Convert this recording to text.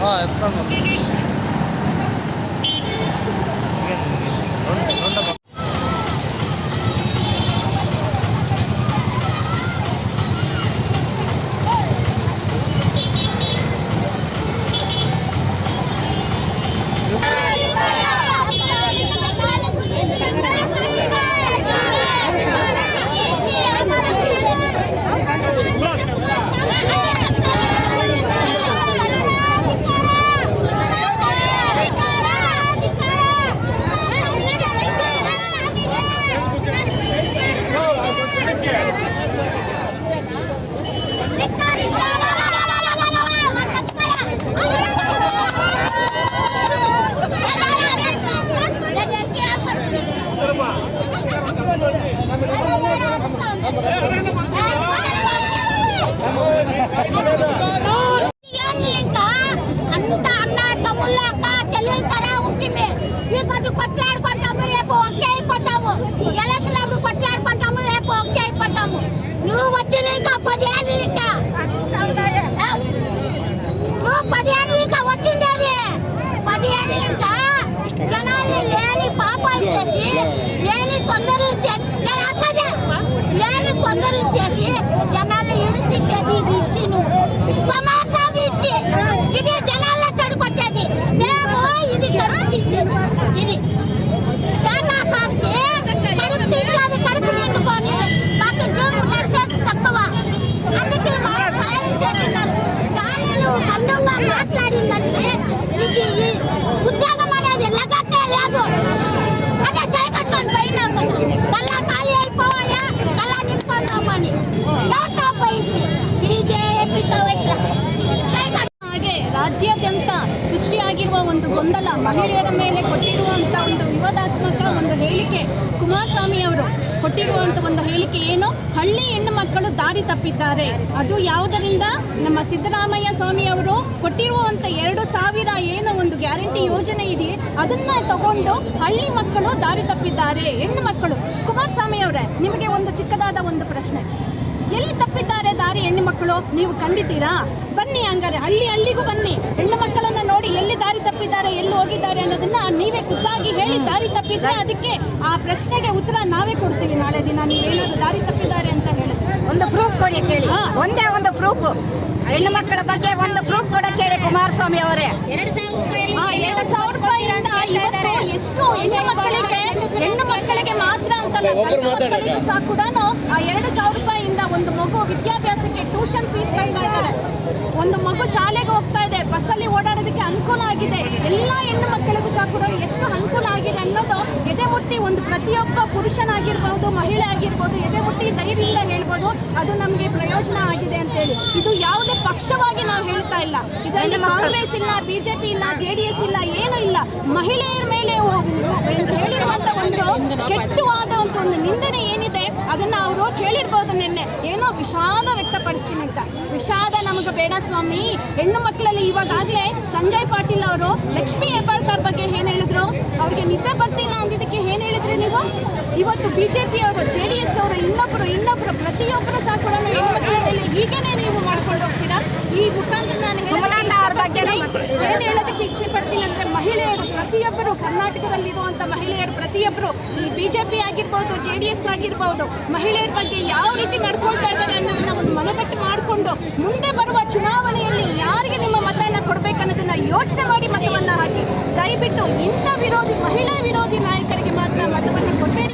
啊看看。吧 பற்ற ಸೃಷ್ಟಿಯಾಗಿರುವ ಒಂದು ಗೊಂದಲ ಮಹಿಳೆಯರ ಮೇಲೆ ಕೊಟ್ಟಿರುವಂತ ಒಂದು ವಿವಾದಾತ್ಮಕ ಒಂದು ಹೇಳಿಕೆ ಕುಮಾರಸ್ವಾಮಿ ಅವರು ಕೊಟ್ಟಿರುವಂತ ಒಂದು ಹೇಳಿಕೆ ಏನು? ಹಳ್ಳಿ ಹೆಣ್ಣು ಮಕ್ಕಳು ದಾರಿ ತಪ್ಪಿದ್ದಾರೆ. ಅದು ಯಾವುದರಿಂದ? ನಮ್ಮ ಸಿದ್ದರಾಮಯ್ಯ ಸ್ವಾಮಿ ಅವರು ಕೊಟ್ಟಿರುವಂತ ಎರಡು ಸಾವಿರ ಏನು ಒಂದು ಗ್ಯಾರಂಟಿ ಯೋಜನೆ ಇದೆ ಅದನ್ನ ತಗೊಂಡು ಹಳ್ಳಿ ಮಕ್ಕಳು ದಾರಿ ತಪ್ಪಿದ್ದಾರೆ. ಹೆಣ್ಣು ಮಕ್ಕಳು. ಕುಮಾರಸ್ವಾಮಿ ಅವರೇ, ನಿಮಗೆ ಒಂದು ಚಿಕ್ಕದಾದ ಒಂದು ಪ್ರಶ್ನೆ. ಎಲ್ಲಿ ತಪ್ಪಿದ್ದಾರೆ ದಾರಿ ಹೆಣ್ಣು ಮಕ್ಕಳು? ನೀವು ಕಂಡಿದ್ದೀರಾ? ಬನ್ನಿ ಹಂಗಾರೆ ಹಳ್ಳಿ ಹಳ್ಳಿಗೂ ಬನ್ನಿ. ಹೆಣ್ಣು ಮಕ್ಕಳನ್ನ ನೋಡಿ ಎಲ್ಲಿ ದಾರಿ ತಪ್ಪಿದ್ದಾರೆ ಎಲ್ಲಿ ಹೋಗಿದ್ದಾರೆ ಅನ್ನೋದನ್ನ ನೀವೇ ಖುದ್ದಾಗಿ ಹೇಳಿ ದಾರಿ ತಪ್ಪಿದ್ರೆ ಅದಕ್ಕೆ ಆ ಪ್ರಶ್ನೆಗೆ ಉತ್ತರ ನಾವೇ ಕೊಡ್ತೀವಿ ನಾಳೆ ದಿನ. ನೀವೇನಾದ್ರು ದಾರಿ ತಪ್ಪಿದ್ದಾರೆ ಅಂತ ಹೇಳಿ. ಒಂದು ಪ್ರೂಫ್ ಕೊಡಿ ಕೇಳಿ. ಒಂದೇ ಒಂದು ಪ್ರೂಫ್ ಹೆಣ್ಣು ಮಕ್ಕಳ ಬಗ್ಗೆ ಒಂದು ಪ್ರೂಫ್ ಕೂಡ ಕೇಳಿ ಕುಮಾರಸ್ವಾಮಿ ಅವರೇ. ಆ ಎರಡು ಸಾವಿರ ರೂಪಾಯಿಯಿಂದ ಇವತ್ತು ಎಷ್ಟು ಹೆಣ್ಣು ಮಕ್ಕಳಿಗೆ ಹೆಣ್ಣು ಮಕ್ಕಳಿಗೆ ಮಾತ್ರ ಅಂತಲ್ಲ ಗಂಡು ಮಕ್ಕಳಿಗೂ ಸಹ ಕೂಡ ಆ ಎರಡು ಸಾವಿರ ರೂಪಾಯಿಯಿಂದ ಒಂದು ಮಗು ವಿದ್ಯಾಭ್ಯಾಸಕ್ಕೆ ಟ್ಯೂಷನ್ ಫೀಸ್ ಕಳ್ತಾ ಇದ್ದಾರೆ. ಒಂದು ಮಗು ಶಾಲೆಗೆ ಹೋಗ್ತಾ ಇದೆ ಬಸ್ಸಲ್ಲಿ ಓಡಾಡೋದಕ್ಕೆ ಅನುಕೂಲ ಆಗಿದೆ. ಎಲ್ಲ ಹೆಣ್ಣು ಮಕ್ಕಳಿಗೂ ಸಹ ಕೂಡ ಎಷ್ಟು ಅನುಕೂಲ ಆಗಿದೆ ಅನ್ನೋದು ಎದೆ ಮುಟ್ಟಿ ಒಂದು ಪ್ರತಿಯೊಬ್ಬ ಪುರುಷನಾಗಿರ್ಬೋದು ಮಹಿಳೆ ಆಗಿರ್ಬೋದು ಎದೆ ಮುಟ್ಟಿ ಧೈರ್ಯದಿಂದ ಹೇಳ್ಬೋದು ಅದು ನಮಗೆ ಪ್ರಯೋಜನ ಆಗಿದೆ ಅಂತೇಳಿ. ಇದು ಯಾವುದೇ ಪಕ್ಷವಾಗಿ ನಾವು ಹೇಳ್ತಾ ಇಲ್ಲ. ಇದರಲ್ಲಿ ಕಾಂಗ್ರೆಸ್ ಇಲ್ಲ ಬಿಜೆಪಿ ಇಲ್ಲ ಜೆಡಿಎಸ್ ಇಲ್ಲ ಏನೂ ಇಲ್ಲ. ಮಹಿಳೆಯರ ಮೇಲೆ ಹೇಳಿರುವಂತ ಒಂದು ಕೆಟ್ಟವಾದ ಒಂದು ಒಂದು ನಿಂದನೆ ಏನಿದೆ ಅದನ್ನ ಅವರು ಕೇಳಿರ್ಬೋದು ನಿನ್ನೆ. ಏನೋ ವಿಷಾದ ವ್ಯಕ್ತಪಡಿಸ್ತೀನಿ ಅಂತ. ವಿಷಾದ ನಮಗೆ ಬೇಡ ಸ್ವಾಮಿ. ಹೆಣ್ಣು ಮಕ್ಕಳಲ್ಲಿ ಇವಾಗಾಗ್ಲೇ ಸಂಜಯ್ ಪಾಟೀಲ್ ಅವರು ಲಕ್ಷ್ಮಿ ಹೆಬ್ಬಾಳ್ಕರ್ ಬಗ್ಗೆ ಏನ್ ಹೇಳಿದ್ರು? ಅವ್ರಿಗೆ ನಿದ್ದೆ ಬರ್ತಿಲ್ಲ ಅಂದಿದ್ದಕ್ಕೆ ಏನ್ ಹೇಳಿದ್ರಿ ನೀವು? ಇವತ್ತು ಬಿಜೆಪಿ ಅವರು ಜೆ ಡಿ ಎಸ್ ಅವರು ಇನ್ನೊಬ್ರು ಇನ್ನೊಬ್ರು ಪ್ರತಿಯೊಬ್ಬರು ಸಹ ಕೂಡ ಹೆಣ್ಣು ಮಕ್ಕಳ ಮೇಲೆ ಹೀಗೇನೆ ನೀವು ಮಾಡ್ಕೊಂಡು ಹೋಗ್ತೀರಾ ಈ ಮುಖಾಂತರ ನಾನು ಸುಮಲತಾ ಅವ್ರ ಬಗ್ಗೆನೂ ಏನು ಹೇಳೋದಕ್ಕೆ ಇಚ್ಛೆ ಪಡ್ತೀನಿ ಅಂದ್ರೆ ಮಹಿಳೆಯರು ಪ್ರತಿಯೊಬ್ಬರು ಕರ್ನಾಟಕದಲ್ಲಿರುವಂಥ ಮಹಿಳೆಯರು, ಪ್ರತಿಯೊಬ್ಬರು ಈ ಬಿಜೆಪಿ ಆಗಿರ್ಬೋದು ಜೆ ಡಿ ಎಸ್ ಆಗಿರ್ಬೋದು, ಮಹಿಳೆಯರ ಬಗ್ಗೆ ಯಾವ ರೀತಿ ನಡ್ಕೊಳ್ತಾ ಇದ್ದಾರೆ ಅನ್ನೋದನ್ನ ಒಂದು ಮನದಟ್ಟು ಮಾಡಿಕೊಂಡು ಮುಂದೆ ಬರುವ ಚುನಾವಣೆಯಲ್ಲಿ ಯಾರಿಗೆ ನಿಮ್ಮ ಮತನ ಕೊಡಬೇಕನ್ನೋದನ್ನು ಯೋಚನೆ ಮಾಡಿ ಮತವನ್ನ ಹಾಕಿ. ದಯವಿಟ್ಟು ಇಂಥ ವಿರೋಧಿ, ಮಹಿಳಾ ವಿರೋಧಿ ನಾಯಕರಿಗೆ ಮಾತ್ರ ಮತವನ್ನ ಕೊಡಬೇಡಿ